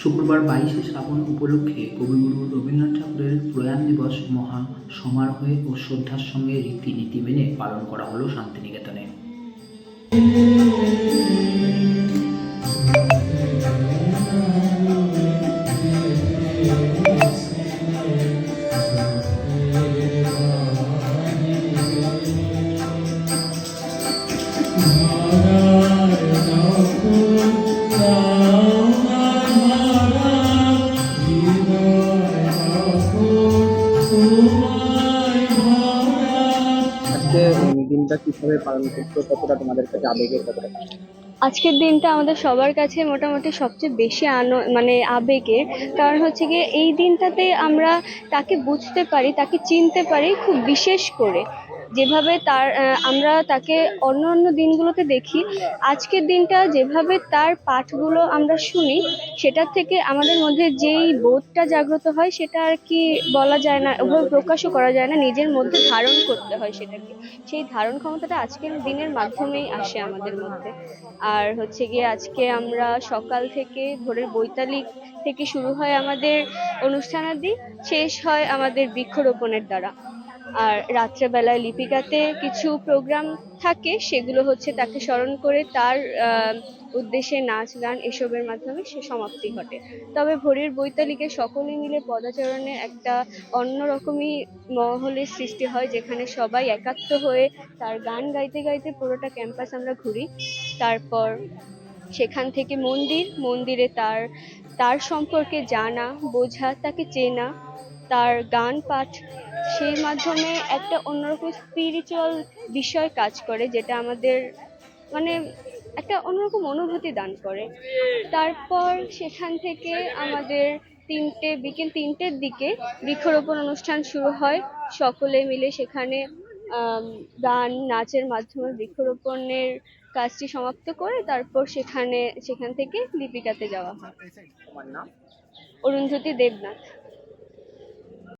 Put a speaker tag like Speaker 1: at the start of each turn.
Speaker 1: শুক্রবার বাইশে শ্রাবণ উপলক্ষে কবিগুরু রবীন্দ্রনাথ ঠাকুরের প্রয়াণ দিবস মহা সমারোহে ও শ্রদ্ধার সঙ্গে রীতিনীতি মেনে পালন করা হলো শান্তিনিকেতনে।
Speaker 2: আজকে কীভাবে পালন করছ, কতটা তোমাদের কাছে আবেগের কতটা
Speaker 3: আজকের দিনটা আমাদের সবার কাছে মোটামুটি সবচেয়ে বেশি আন মানে আবেগের কারণ হচ্ছে গিয়ে এই দিনটাতে আমরা তাকে বুঝতে পারি, তাকে চিনতে পারি খুব বিশেষ করে। যেভাবে তার আমরা তাকে অন্য অন্য দিনগুলোতে দেখি, আজকের দিনটা যেভাবে তার পাঠগুলো আমরা শুনি, সেটার থেকে আমাদের মধ্যে যেই বোধটা জাগ্রত হয়, সেটা আর কি বলা যায় না, ওভাবে প্রকাশও করা যায় না, নিজের মধ্যে ধারণ করতে হয় সেটাকে। সেই ধারণ ক্ষমতাটা আজকের দিনের মাধ্যমেই আসে আমাদের মধ্যে। আর হচ্ছে গিয়ে আজকে আমরা সকাল থেকে ভোরের বৈতালিক থেকে শুরু হয় আমাদের অনুষ্ঠানাদি, শেষ হয় আমাদের বৃক্ষরোপণের দ্বারা। আর রাত্রেবেলায় লিপিকাতে কিছু প্রোগ্রাম থাকে, সেগুলো হচ্ছে তাকে স্মরণ করে তার উদ্দেশ্যে নাচ, গান এসবের মাধ্যমে সে সমাপ্তি ঘটে। তবে ভোরের বৈতালিকে সকলে মিলে পদাচরণে একটা অন্যরকমই মহলের সৃষ্টি হয়, যেখানে সবাই একাত্ম হয়ে তার গান গাইতে গাইতে পুরোটা ক্যাম্পাস আমরা ঘুরি। তারপর সেখান থেকে মন্দির, মন্দিরে তার তার সম্পর্কে জানা, বোঝা, তাকে চেনা তার গান পাঠ সেই মাধ্যমে একটা অন্যরকম স্পিরিচুয়াল বিষয় কাজ করে যেটা আমাদের মানে একটা অন্যরকম অনুভূতি দান করে। তারপর সেখান থেকে আমাদের তিনটে বিকেল তিনটের দিকে বৃক্ষরোপণ অনুষ্ঠান শুরু হয়। সকলে মিলে সেখানে গান নাচের মাধ্যমে বৃক্ষরোপণের কাজটি সমাপ্ত করে তারপর সেখানে সেখান থেকে লিপিকাতে যাওয়া হয়।
Speaker 2: তোমার
Speaker 3: অরুন্ধতী দেবনাথ।